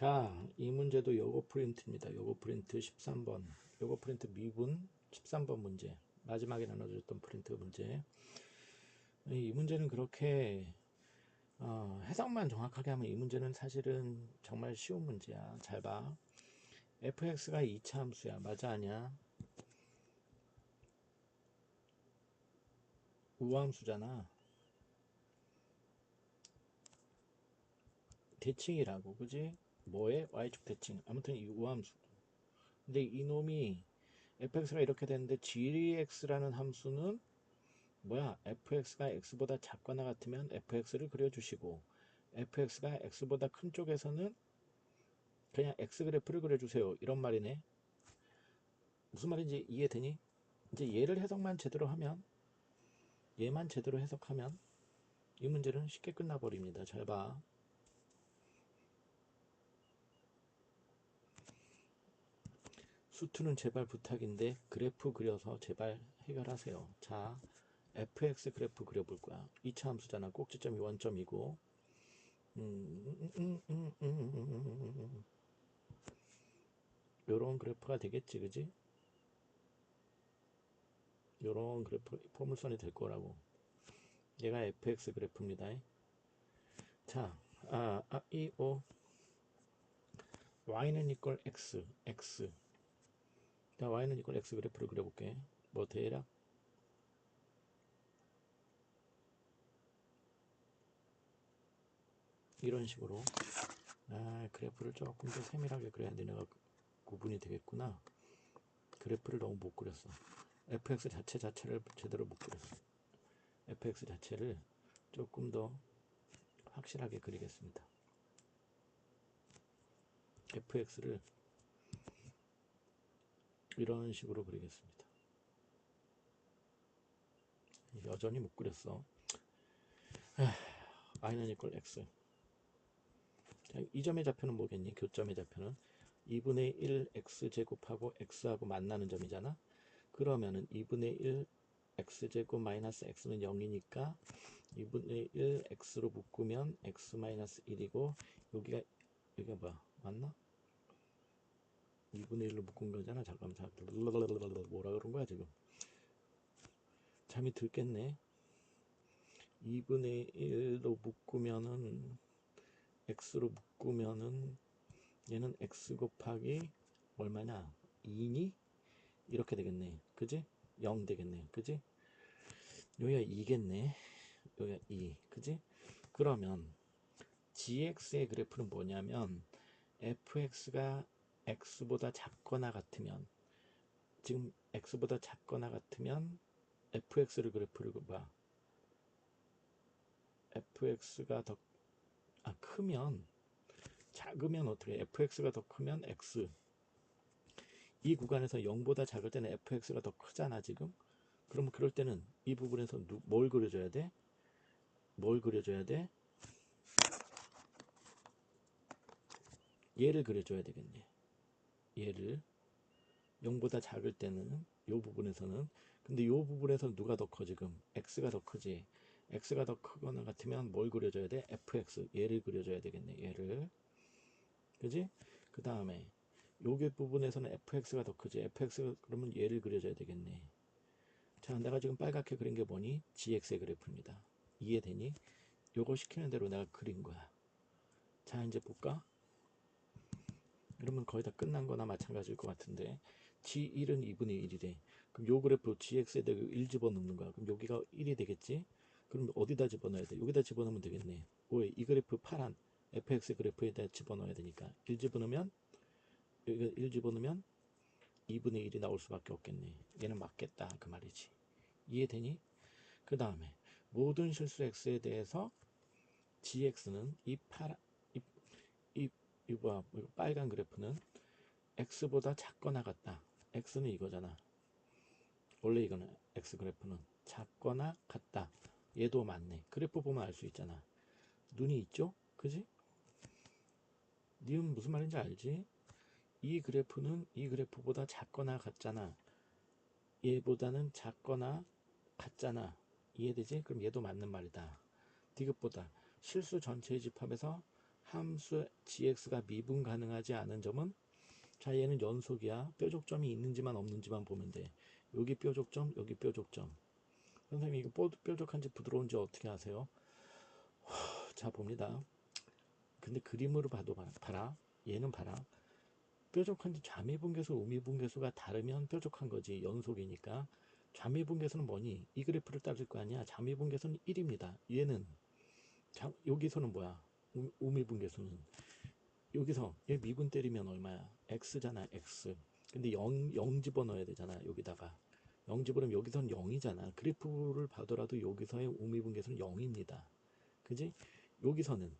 자, 이 문제도 요거 프린트입니다. 요거 프린트 13번. 요거 프린트 미분 13번 문제. 마지막에 나눠줬던 프린트 문제. 이 문제는 그렇게 어, 해석만 정확하게 하면 이 문제는 사실은 정말 쉬운 문제야. 잘 봐. fx가 2차 함수야. 맞아 아니야? 우함수잖아. 대칭이라고, 그지? 뭐의 y축 대칭. 아무튼 이 우함수. 근데 이놈이 fx가 이렇게 되는데 gx라는 함수는 뭐야? fx가 x보다 작거나 같으면 fx를 그려주시고 fx가 x보다 큰 쪽에서는 그냥 x 그래프를 그려주세요. 이런 말이네. 무슨 말인지 이해되니? 이제 얘를 해석만 제대로 하면 얘만 제대로 해석하면 이 문제는 쉽게 끝나버립니다. 잘 봐. 수투는 제발 부탁인데 그래프 그려서 제발 해결하세요. 자, fx 그래프 그려볼 거야. 2차 함수잖아. 꼭지점이 원점이고. 음, 음, 음, 음, 음, 음, 음, 음. 요런 그래프가 되겠지, 그지? 요런 그래프, 포물선이 될 거라고. 얘가 fx 그래프입니다. 자, 아, 아, 이, 오. y는 이퀄 x, x. 자, y는 이퀄 x 그래프를 그려볼게. 뭐 대략? 이런 식으로. 아 그래프를 조금 더 세밀하게 그려야 되네가 구분이 되겠구나. 그래프를 너무 못 그렸어. Fx 자체 자체를 제대로 못 그렸어. Fx 자체를 조금 더 확실하게 그리겠습니다. Fx를 이런 식으로 그리겠습니다 여전히 못 그렸어 y는 이퀄 x 자, 이 점의 좌표는 뭐겠니? 교점의 좌표는 2분의 1 x제곱하고 x하고 만나는 점이잖아. 그러면은 2분의 1 x제곱 마이너스 x는 0이니까 2분의 1 x로 묶으면 x 마이너스 1이고 여기가 여기가 뭐야? 맞나? 2분의 1로 묶은 거잖아. 잠깐만. 잠깐. 뭐라 그런 거야, 지금? 잠이 들겠네. 2분의 1로 묶으면은 x로 묶으면은 얘는 x 곱하기 얼마냐 2니 이렇게 되겠네 그지 0 되겠네 그지 여기가 2겠네 여기가 2 그지 그러면 gx의 그래프는 뭐냐면 fx가 x보다 작거나 같으면 지금 x보다 작거나 같으면 fx를 그래프를 봐 fx가 더 아, 크면 작으면 어떻게 fx가 더 크면 x. 이 구간에서 0보다 작을 때는 fx가 더 크잖아 지금? 그러면 그럴 때는 이 부분에서 누, 뭘 그려줘야 돼? 뭘 그려줘야 돼? 얘를 그려줘야 되겠네 얘를 0보다 작을 때는 이 부분에서는 근데 이 부분에서 누가 더 커 지금 x가 더 크지 x가 더 크거나 같으면 뭘 그려줘야 돼? fx 얘를 그려줘야 되겠네 얘를 그지? 그 다음에 요게 부분에서는 fx가 더 크지 fx 그러면 얘를 그려줘야 되겠네 자 내가 지금 빨갛게 그린 게 뭐니? gx의 그래프입니다 이해되니? 요거 시키는 대로 내가 그린 거야 자 이제 볼까? 그러면 거의 다 끝난 거나 마찬가지일 것 같은데 g1은 2분의 1이래 그럼 요 그래프 gx에 대고 1 집어넣는 거야 그럼 여기가 1이 되겠지? 그럼 어디다 집어넣어야 돼? 여기다 집어넣으면 되겠네. 왜? 이 그래프 파란 fx 그래프에다 집어넣어야 되니까 1 집어넣으면 여기가 1 집어넣으면 2분의 1이 나올 수밖에 없겠네. 얘는 맞겠다 그 말이지. 이해되니? 그 다음에 모든 실수 x에 대해서 gx는 이 파란 이, 이, 이 뭐야 이 빨간 그래프는 x보다 작거나 같다. x는 이거잖아. 원래 이거는 x 그래프는 작거나 같다. 얘도 맞네. 그래프 보면 알 수 있잖아. 눈이 있죠? 그지? 니은 무슨 말인지 알지? 이 그래프는 이 그래프보다 작거나 같잖아. 얘보다는 작거나 같잖아. 이해되지? 그럼 얘도 맞는 말이다. 디귿보다 실수 전체의 집합에서 함수 gx가 미분 가능하지 않은 점은 자 얘는 연속이야. 뾰족점이 있는지만 없는지만 보면 돼. 여기 뾰족점 여기 뾰족점. 선생님 이거 뽀- 뾰족한지 부드러운지 어떻게 아세요? 하, 자 봅니다. 근데 그림으로 봐도 봐- 봐라. 얘는 봐라. 뾰족한지 좌미분계수 우미분계수가 다르면 뾰족한 거지. 연속이니까. 좌미분계수는 뭐니? 이 그래프를 따질 거 아니야. 좌미분계수는 1입니다. 얘는. 자, 여기서는 뭐야 우, 우미분계수는. 여기서 얘 미분 때리면 얼마야? X잖아 x. 근데 0, 0 집어넣어야 되잖아 여기다가. 0 집어넣으면 여기선 0이잖아. 그래프를 봐더라도 여기서의 우미분계수는 0입니다. 그지? 여기서는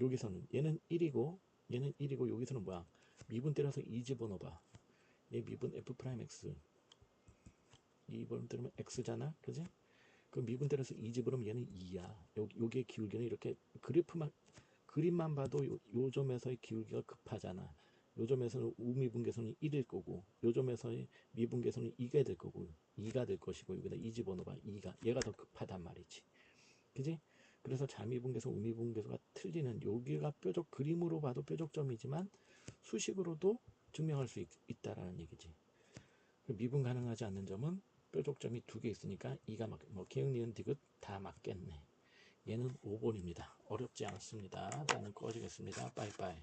여기서는. 얘는 1이고 얘는 1이고 여기서는 뭐야? 미분 때려서 2 집어넣어봐. 얘 미분 f 프라임 x. 2번 때리면 x잖아 그지 그럼 미분 때려서 2 집어넣으면 얘는 2야. 여기, 여기의 기울기는 이렇게 그래프만 그림만 봐도 요, 요 점에서의 기울기가 급하잖아. 요 점에서는 우미분계선이 1일 거고 요 점에서의 미분계선이 2가 될 거고 2가 될 것이고 여기다 2 집어넣어봐. 2가. 얘가 더 급하단 말이지. 그지? 그래서 자미분계선 우미분계수가 틀리는 여기가 뾰족 그림으로 봐도 뾰족점이지만 수식으로도 증명할 수 있, 있다라는 얘기지. 그 미분 가능하지 않는 점은 뾰족점이 두 개 있으니까 2가 막, 뭐 기억 니은 디귿 다 맞겠네. 얘는 5번입니다. 어렵지 않습니다. 나는 꺼지겠습니다. 빠이빠이